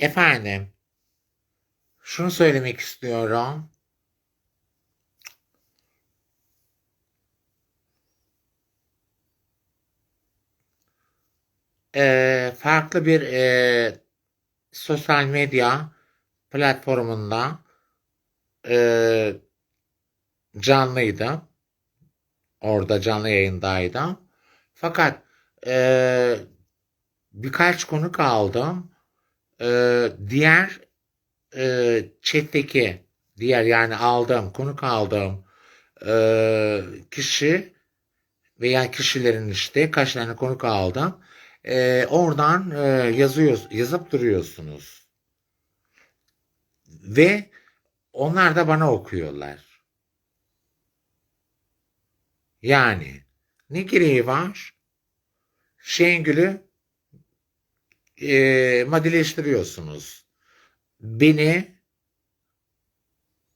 Efendim, şunu söylemek istiyorum. Ee, farklı bir e, sosyal medya platformunda e, canlıydı. Orada canlı yayındaydım. Fakat e, birkaç konuk aldım. E, diğer e, chat'teki diğer yani aldığım konuk aldığım e, kişi veya kişilerin işte kaç tane konuk aldım. E, oradan e, yazıyor, yazıp duruyorsunuz. Ve onlar da bana okuyorlar. Yani ne gereği var? Şengül'ü e, maddileştiriyorsunuz. Beni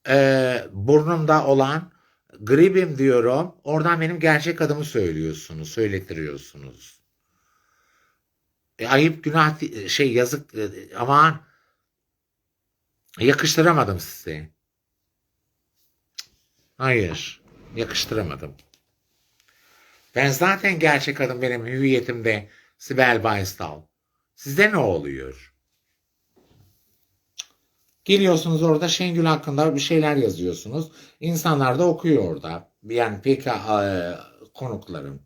e, burnumda olan gribim diyorum. Oradan benim gerçek adımı söylüyorsunuz, söylettiriyorsunuz. E, ayıp günah şey yazık e, aman yakıştıramadım size. Hayır, yakıştıramadım. Ben zaten gerçek adım benim hüviyetimde Sibel Baysal. Size ne oluyor? Geliyorsunuz orada Şengül hakkında bir şeyler yazıyorsunuz. İnsanlar da okuyor orada. Yani peki e, konuklarım.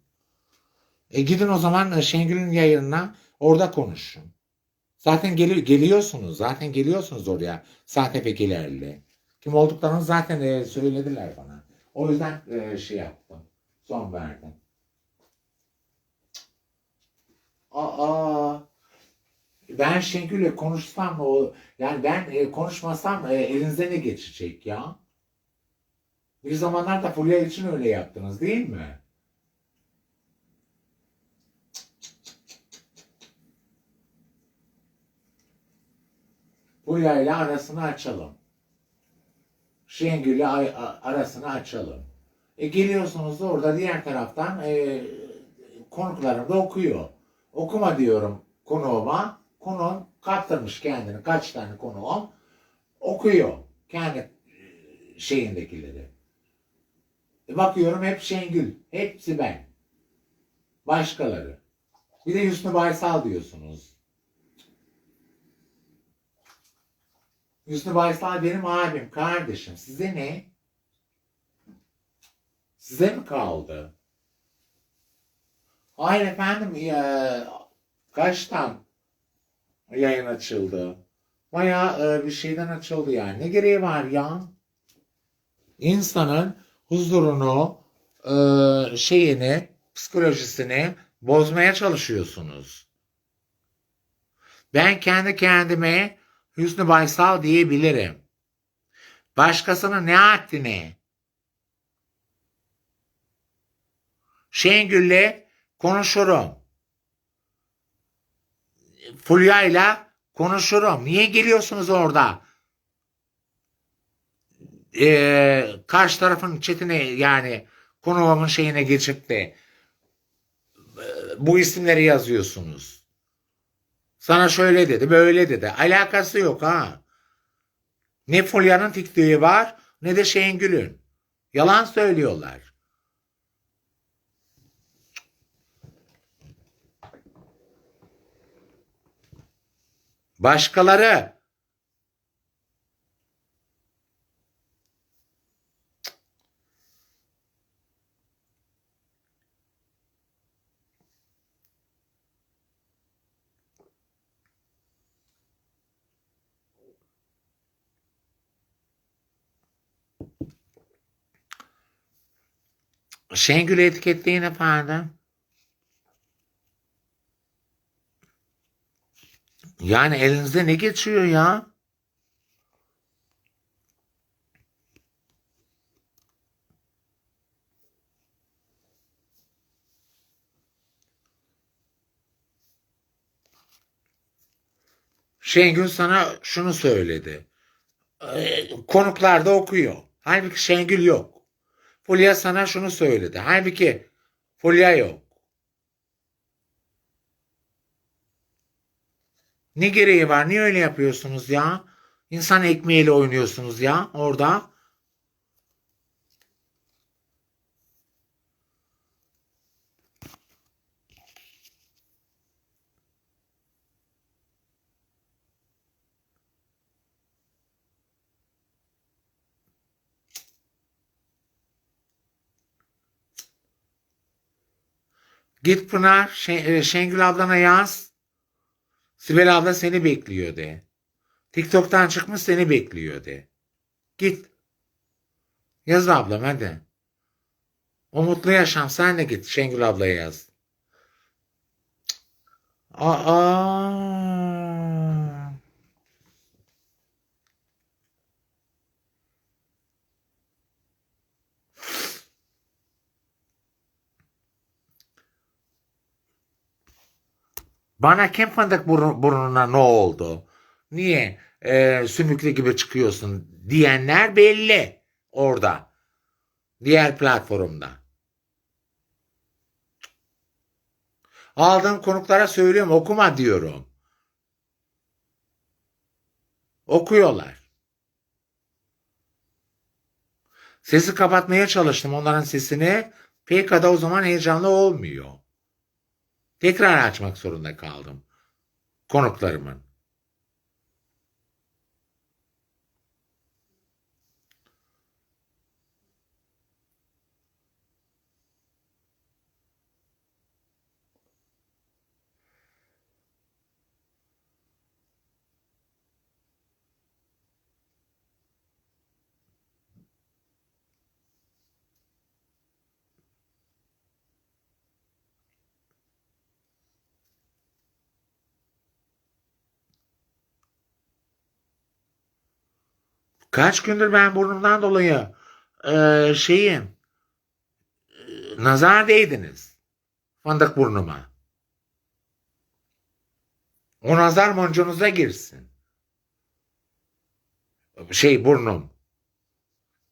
E gidin o zaman Şengül'ün yayınına orada konuşun. Zaten geli geliyorsunuz. Zaten geliyorsunuz oraya sahtepekilerle. Kim olduklarını zaten e, söylediler bana. O yüzden e, şey yaptım. Son verdim. Aa, ben Şengül'le konuşsam o yani ben e, konuşmasam e, elinize ne geçecek ya? Bir zamanlar da Fulya için öyle yaptınız değil mi? Fulya ile arasını açalım. Şengül'le ay- a- arasını açalım. E geliyorsunuz da orada diğer taraftan e, konuklarım da okuyor. Okuma diyorum konuğuma. Konuğum kaptırmış kendini. Kaç tane konuğum okuyor. Kendi e, şeyindekileri. E bakıyorum hep Şengül. Hepsi ben. Başkaları. Bir de Hüsnü Baysal diyorsunuz. Hüsnü Baysal benim abim, kardeşim. Size ne? Size mi kaldı? Hayır efendim ya, kaçtan yayın açıldı? Bayağı e, bir şeyden açıldı yani. Ne gereği var ya? İnsanın huzurunu, e, şeyini, psikolojisini bozmaya çalışıyorsunuz. Ben kendi kendime Hüsnü Baysal diyebilirim. Başkasının ne haddine? Şengül'le konuşurum. Fulya'yla konuşurum. Niye geliyorsunuz orada? Ee, karşı tarafın çetine yani konuğumun şeyine geçip de bu isimleri yazıyorsunuz. Sana şöyle dedi, böyle dedi. Alakası yok ha. Ne Fulya'nın tiktiği var ne de Şengül'ün. Yalan söylüyorlar. Başkaları Şengül'ü etiketleyin efendim. Yani elinizde ne geçiyor ya? Şengül sana şunu söyledi. Ee, konuklar da okuyor. Halbuki Şengül yok. Fulya sana şunu söyledi. Halbuki Fulya yok. Ne gereği var? Niye öyle yapıyorsunuz ya? İnsan ekmeğiyle oynuyorsunuz ya orada. Git Pınar, e, Şengül ablana yaz. Sibel abla seni bekliyor de. TikTok'tan çıkmış seni bekliyor de. Git. Yaz ablam hadi. O mutlu yaşam sen de git Şengül ablaya yaz. Aa. Bana kim fındık burnuna ne oldu? Niye e, sümüklü gibi çıkıyorsun diyenler belli orada. Diğer platformda. Aldığım konuklara söylüyorum okuma diyorum. Okuyorlar. Sesi kapatmaya çalıştım onların sesini. PK'da o zaman heyecanlı olmuyor. Tekrar açmak zorunda kaldım. Konuklarımın. Kaç gündür ben burnumdan dolayı eee şeyim eee, nazar değdiniz. Fındık burnuma. O nazar boncuğunuza girsin. Şey burnum.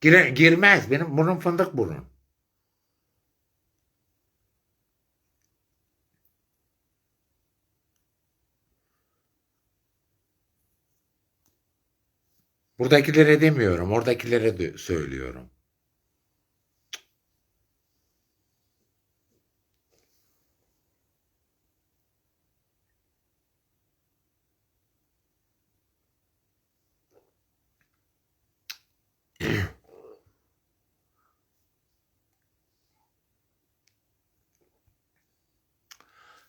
Gire, girmez. Benim burnum fındık burun. Buradakilere demiyorum. Oradakilere de söylüyorum.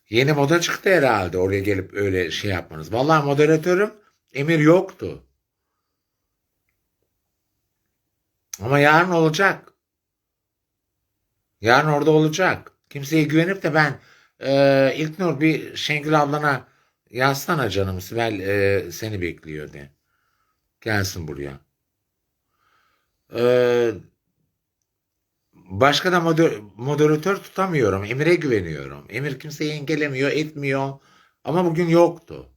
Yeni moda çıktı herhalde oraya gelip öyle şey yapmanız. Vallahi moderatörüm Emir yoktu. Ama yarın olacak. Yarın orada olacak. Kimseye güvenip de ben e, İlknur bir Şengül ablana yazsana canım Sibel e, seni bekliyor de. Gelsin buraya. E, başka da moder- moderatör tutamıyorum. Emir'e güveniyorum. Emir kimseyi engellemiyor, etmiyor. Ama bugün yoktu.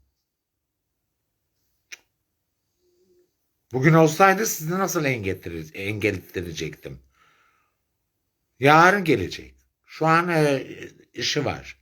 Bugün olsaydı sizi nasıl engellettir- engellettirecektim? Yarın gelecek. Şu an e, işi var.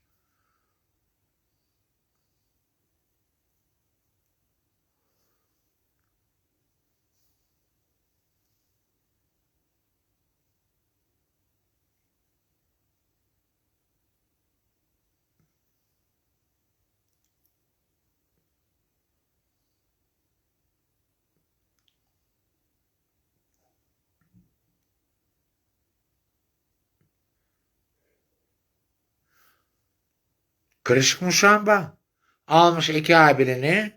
Kırışık muşamba. Almış iki abini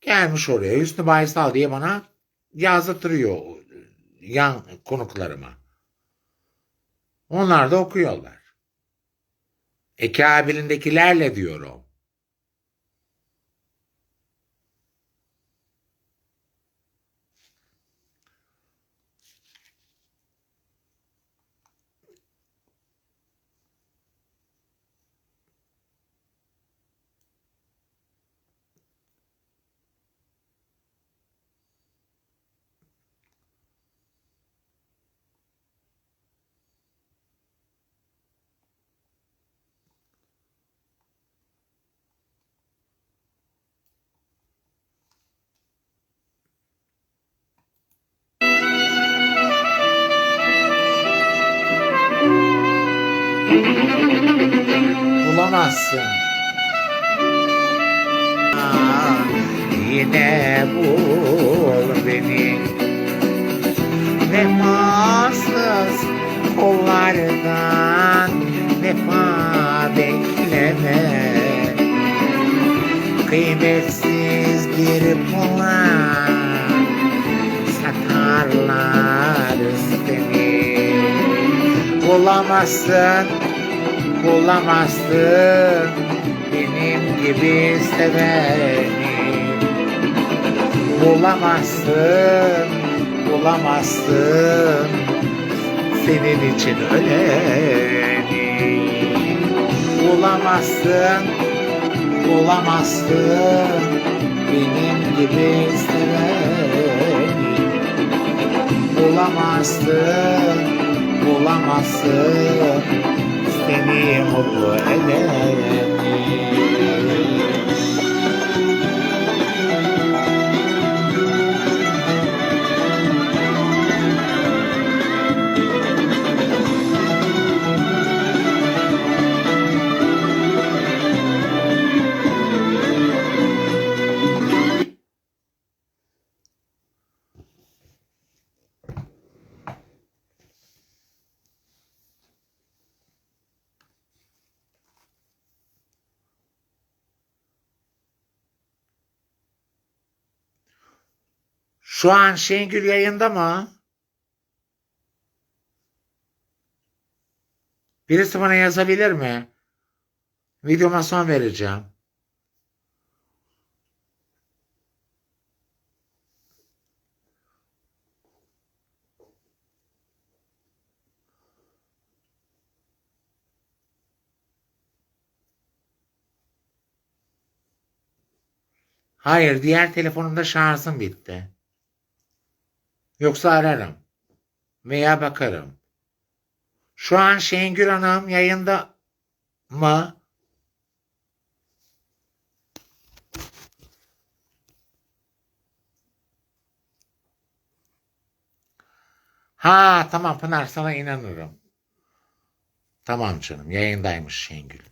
gelmiş oraya. Hüsnü Baysal diye bana yazdırtıyor yan konuklarıma. Onlar da okuyorlar. Eki abilindekilerle diyorum. Bulamazsın. Yine bul beni. Vefasız kollardan Vefa bekleme. Kıymetsiz bir pula Satarlar seni. Bulamazsın Bulamazsın Benim gibi seveni Bulamazsın, bulamazsın senin için öleni. Bulamazsın, bulamazsın benim gibi seveni. Bulamazsın, bulamazsın seni mutlu edeni. Şu an Şengül yayında mı? Birisi bana yazabilir mi? Videoma son vereceğim. Hayır, diğer telefonumda şarjım bitti. Yoksa ararım. Veya bakarım. Şu an Şengül Hanım yayında mı? Ha tamam Pınar sana inanırım. Tamam canım yayındaymış Şengül.